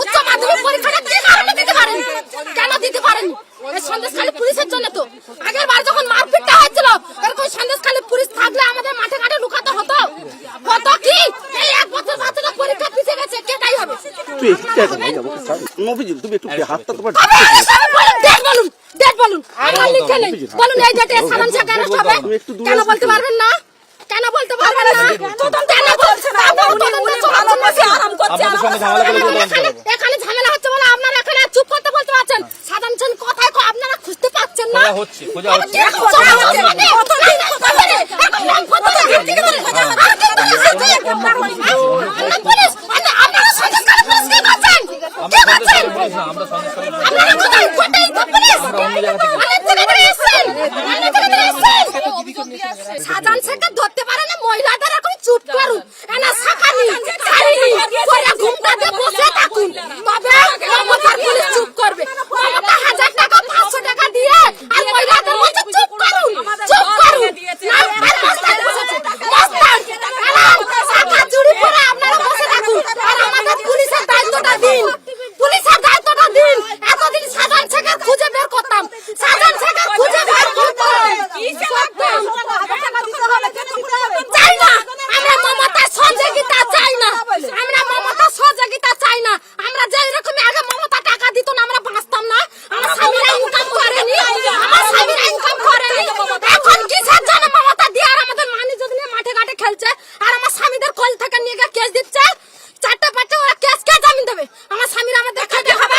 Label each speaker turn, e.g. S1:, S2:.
S1: উচ্চ মাধ্যমিক পরীক্ষাটা কি কারণে দিতে পারেন কেন দিতে পারেন এই সন্দেশখালী পুলিশের জন্য তো আগের বার যখন মারপিটটা হয়েছিল এরকম সন্দেশখালী পুলিশ থাকলে আমাদের মাঠে ঘাটে লুকাতে হতো হতো কি এই এক বছর বাচ্চাটা পরীক্ষা পিছিয়ে গেছে কেটাই হবে
S2: দেখো। মফিজুল তুমি একটু হাতটা তোমার
S1: বলুন, ডেট বলুন। আমার লিখে নেই। বলুন, এই ডেটে সাধারণ শাখা হবে। কেন বলতে পারবেন না? কেন বলতে পারবেন না? কেন বলতে পারবেন না? তদন্ত চলছে না।
S3: আপনাদের সঙ্গে ঝামেলা করে
S1: এখানে-
S3: তদন্ত করব।
S1: এখানে ঝামেলা হচ্ছে বলে আপনারা এখানে চুপ করতে বলতে পারছেন সাধারণ জন কথায় ক- আপনারা খুঁজতে পাচ্ছেন না
S3: হচ্ছে, খোঁজা হচ্ছে।
S1: কে খোঁজা হচ্ছে? আরে, কত দিন ধরে? এখন কত দিন ধরে? চুপটাতে বসে থাকুন মমতার পুলিশ চুপ করবে। মমতা হাজার টাকা, পাঁচশো
S3: টাকা
S1: দিয়ে আর
S3: মহিলাদের বলছে চুপ করুন চুপ করুন।
S1: আপনার রাস্তায় পুলিশের দায়িত্বটা দিন।
S3: দিন। এতদিন সাধারণ
S1: শেখের খুঁজে বের করতাম। সাধারণ খেলছে আর আমার স্বামীদের কল থেকে নিয়ে গিয়ে কেস দিচ্ছে চারটা পাঁচটা ওরা কেস কে জামিন দেবে আমার স্বামীর আমাদের খেতে হবে